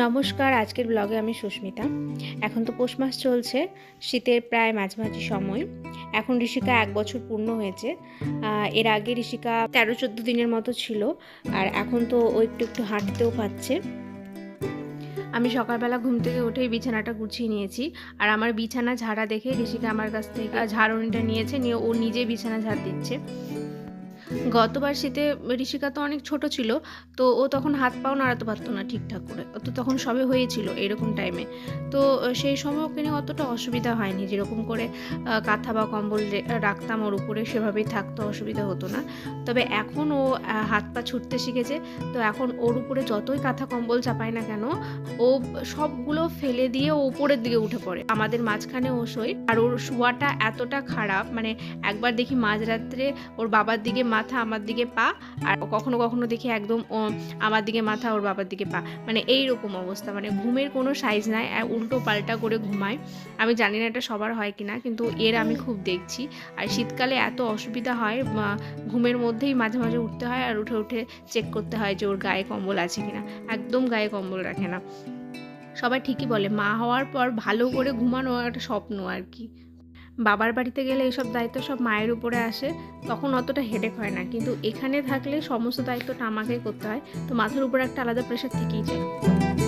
নমস্কার, আজকের ব্লগে আমি সুস্মিতা। এখন তো পৌষ মাস চলছে, শীতের প্রায় মাঝামাঝি সময়। এখন ঋষিকা এক বছর পূর্ণ হয়েছে। এর আগে ঋষিকা তেরো, চোদ্দ দিনের মতো ছিল, আর এখন তো ও একটু একটু হাঁটতেও পাচ্ছে আমি সকালবেলা ঘুম থেকে উঠেই বিছানাটা গুছিয়ে নিয়েছি, আর আমার বিছানা ঝাড়া দেখে ঋষিকা আমার কাছ থেকে ঝাড়ুনিটা নিয়েছে, নিয়ে ও নিজে বিছানা ঝাড় দিচ্ছে। গতবার শীতে ঋষিকা তো অনেক ছোট ছিল, তো ও তখন হাত পাও নাড়াতে পারতো না ঠিকঠাক করে। তো তখন সবে হয়েছিল এরকম টাইমে তো সেই সময় ওকে নিয়ে অতটা অসুবিধা হয়নি, যেরকম করে কাঁথা বা কম্বল রাখতাম ওর উপরে, সেভাবেই থাকতো, অসুবিধা হতো না। তবে এখন ও হাত পা ছুটতে শিখেছে, তো এখন ওর উপরে যতই কাঁথা কম্বল চাপায় না কেন, ও সবগুলো ফেলে দিয়ে ও উপরের দিকে উঠে পড়ে। আমাদের মাঝখানে ও শোয় আর ওর শোয়াটা এতটা খারাপ মানে একবার দেখি মাঝরাত্রে ওর বাবার দিকে মাথা আমার দিকে পা, আর কখনো কখনো দেখি একদম আমার দিকে মাথা, ওর বাবার দিকে পা। মানে এই রকম অবস্থা। মানে ঘুমের কোনো সাইজ নাই, আর উল্টো পাল্টা করে ঘুমায় আমি জানি না এটা সবার হয় কিনা কিন্তু এর আমি খুব দেখছি। আর শীতকালে এত অসুবিধা হয় ঘুমের মধ্যেই মাঝে মাঝে উঠতে হয়, আর উঠে উঠে চেক করতে হয় যে ওর গায়ে কম্বল আছে কিনা একদম গায়ে কম্বল রাখে না। সবাই ঠিকই বলে, মা হওয়ার পর ভালো করে ঘুমানো একটা স্বপ্ন আর কি। বাবার বাড়িতে গেলে এইসব দায়িত্ব সব মায়ের উপরে আসে, তখন অতটা হেডেক হয় না। কিন্তু এখানে থাকলে সমস্ত দায়িত্বটা আমাকেই করতে হয়। তো মাথার উপরে একটা আলাদা প্রেশার থেকেই যায়।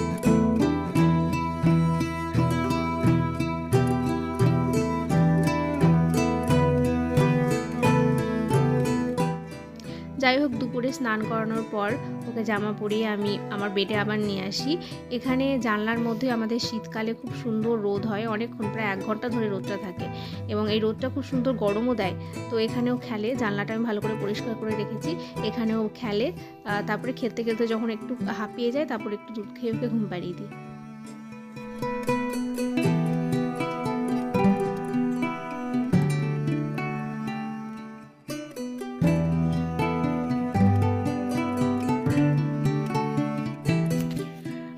যাই হোক, দুপুরে স্নান করানোর পর ওকে জামা পরিয়ে আমি আমার বেডে আবার নিয়ে আসি। এখানে জানলার মধ্যে আমাদের শীতকালে খুব সুন্দর রোদ হয়, অনেকক্ষণ প্রায় এক ঘণ্টা ধরে রোদটা থাকে এবং এই রোদটা খুব সুন্দর গরমও দেয়। তো এখানেও খেলে, জানলাটা আমি ভালো করে পরিষ্কার করে রেখেছি, এখানেও খেলে। তারপরে খেলতে খেলতে যখন একটু হাঁপিয়ে যায়, তারপর একটু দুধ খেয়ে ওকে ঘুম পাড়িয়ে দিই।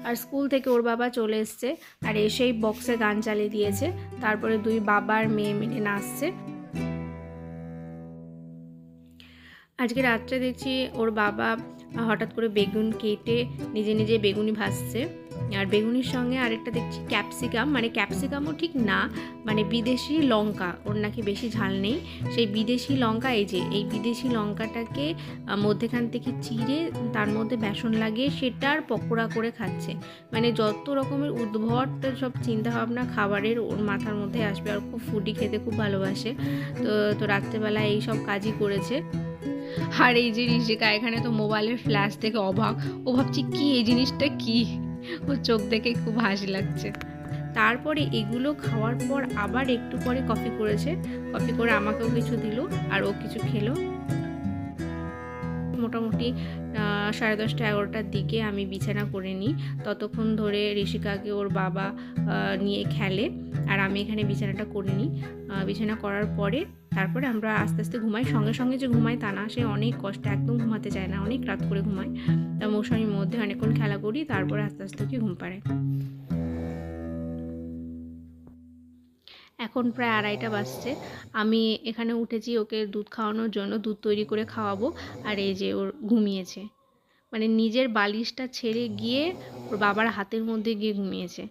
আর স্কুল থেকে ওর বাবা চলে এসছে আর এসেই বক্সে গান চালিয়ে দিয়েছে। তারপরে দুই বাবার মেয়ে মিলে নাচছে। আজকে রাত্রে দেখছি ওর বাবা হঠাৎ করে বেগুন কেটে নিজে নিজে বেগুনি ভাজছে। আর বেগুনির সঙ্গে আরেকটা দেখছি ক্যাপসিকাম। মানে ক্যাপসিকামও ঠিক না মানে বিদেশি লঙ্কা, ওর নাকি বেশি ঝাল নেই। সেই বিদেশি লঙ্কা, এই যে, এই বিদেশি লঙ্কাটাকে মধ্যেখান থেকে চিড়ে, তার মধ্যে বেসন লাগিয়ে সেটার পকোড়া করে খাচ্ছে। মানে যত রকমের উদ্ভট সব চিন্তাভাবনা খাবারের ওর মাথার মধ্যে আসবে আর খুব ফুডি খেতে খুব ভালোবাসে। তো তো রাত্রেবেলা এই সব কাজই করেছে। আর এই যে ঋষিকা এখানে তো মোবাইলের ফ্ল্যাশ থেকে অবাক। ও ভাবছি, কি, এই জিনিসটা কি? ও চোখ দেখে খুব হাসি লাগছে। তারপরে এগুলো খাওয়ার পর আবার একটু পরে কফি করেছে। কফি করে আমাকেও কিছু দিল আর ও কিছু খেলো। মোটামুটি সাড়ে দশটা, এগারোটার দিকে আমি বিছানা করে নিই। ততক্ষণ ধরে ঋষিকাকে ওর বাবা নিয়ে খেলে আর আমি এখানে বিছানাটা করে নিই। বিছানা করার পরে তারপরে আমরা আস্তে আস্তে ঘুমাই। সঙ্গে সঙ্গে যে ঘুমাই তা না, সে অনেক কষ্ট একদম ঘুমাতে চায় না, অনেক রাত করে ঘুমায়। তা মৌসুমির মধ্যে অনেকক্ষণ খেলা করি, তারপরে আস্তে আস্তে কি ঘুম পাড়ে এখন প্রায় আড়াইটা বাজছে। আমি এখানে উঠেছি ওকে দুধ খাওয়ানোর জন্য, দুধ তৈরি করে খাওয়াবো। আর এই যে ওর ঘুমিয়েছে। মানে নিজের বালিশটা ছেড়ে গিয়ে ওর বাবার হাতের মধ্যে গিয়ে ঘুমিয়েছে।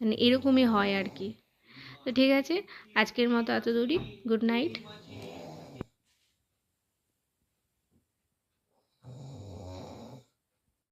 মানে এরকমই হয় আর কি। তো ঠিক আছে, আজকের মতো এত দূরই গুড নাইট।